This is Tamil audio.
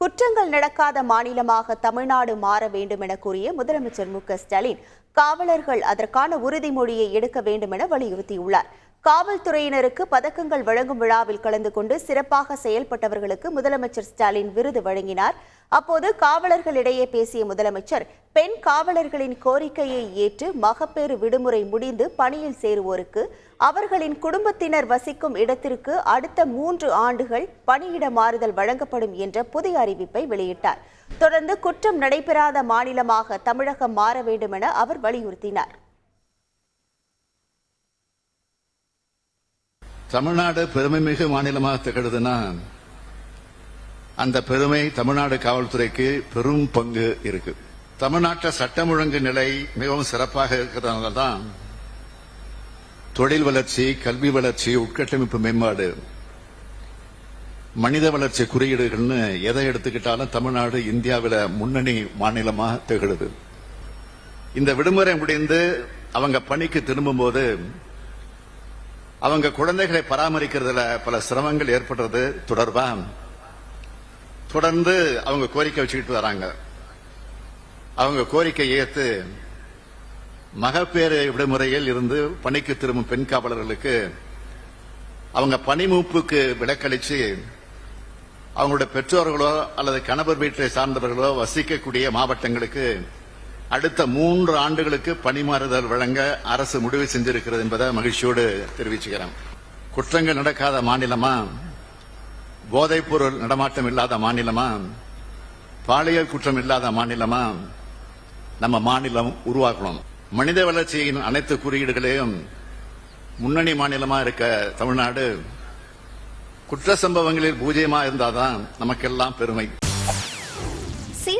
குற்றங்கள் நடக்காத மாநிலமாக தமிழ்நாடு மாற வேண்டும் என கூறிய முதலமைச்சர் மு க ஸ்டாலின் காவலர்கள் அதற்கான உறுதிமொழியை எடுக்க வேண்டும் என வலியுறுத்தியுள்ளார். காவல்துறையினருக்கு பதக்கங்கள் வழங்கும் விழாவில் கலந்து கொண்டு சிறப்பாக செயல்பட்டவர்களுக்கு முதலமைச்சர் ஸ்டாலின் விருது வழங்கினார். அப்போது காவலர்களிடையே பேசிய முதலமைச்சர் பெண் காவலர்களின் கோரிக்கையை ஏற்று மகப்பேறு விடுமுறை முடிந்து பணியில் சேருவோருக்கு அவர்களின் குடும்பத்தினர் வசிக்கும் இடத்திற்கு அடுத்த மூன்று ஆண்டுகள் பணியிட மாறுதல் வழங்கப்படும் என்ற புதிய அறிவிப்பை வெளியிட்டார். தொடர்ந்து குற்றம் நடைபெறாத மாநிலமாக தமிழகம் மாற வேண்டும் என அவர் வலியுறுத்தினார். தமிழ்நாடு பெருமைமிகு மாநிலமாக திகழுதுன்னா அந்த பெருமை தமிழ்நாடு காவல்துறைக்கு பெரும் பங்கு இருக்கு. தமிழ்நாட்டில் சட்டம் ஒழுங்கு நிலை மிகவும் சிறப்பாக இருக்கிறதுனால தான் தொழில் வளர்ச்சி கல்வி வளர்ச்சி உட்கட்டமைப்பு மேம்பாடு மனித வளர்ச்சி குறியீடுகள்னு எதை எடுத்துக்கிட்டாலும் தமிழ்நாடு இந்தியாவில் முன்னணி மாநிலமாக திகழுது. இந்த விடுமுறை முடிந்து அவங்க பணிக்கு திரும்பும்போது அவங்க குழந்தைகளை பராமரிக்கிறதுல பல சிரமங்கள் ஏற்படுறது தொடர்பா தொடர்ந்து அவங்க கோரிக்கை வச்சுக்கிட்டு வராங்க. அவங்க கோரிக்கை ஏத்து மகப்பேறு விடுமுறையில் இருந்து பணிக்கு திரும்பும் பெண் காவலர்களுக்கு அவங்க பணிமூப்புக்கு விலக்களிச்சு அவங்களுடைய பெற்றோர்களோ அல்லது கணவர் வீட்டை சார்ந்தவர்களோ வசிக்கக்கூடிய மாவட்டங்களுக்கு அடுத்த மூன்று ஆண்டுகளுக்கு பணிமாறுதல் வழங்க அரசு முடிவு செஞ்சிருக்கிறது என்பதை மகிழ்ச்சியோடு தெரிவிச்சுக்கிறேன். குற்றங்கள் நடக்காத மாநிலமா? போதைப்பொருள் நடமாட்டம் இல்லாத மாநிலமா? பாலியல் குற்றம் இல்லாத மாநிலமா? நம்ம மாநிலம் உருவாக்கணும். மனித வளர்ச்சியின் அனைத்து குறியீடுகளையும் முன்னணி மாநிலமா இருக்க தமிழ்நாடு குற்ற சம்பவங்களில் பூஜ்யமா இருந்தாதான் நமக்கெல்லாம் பெருமை.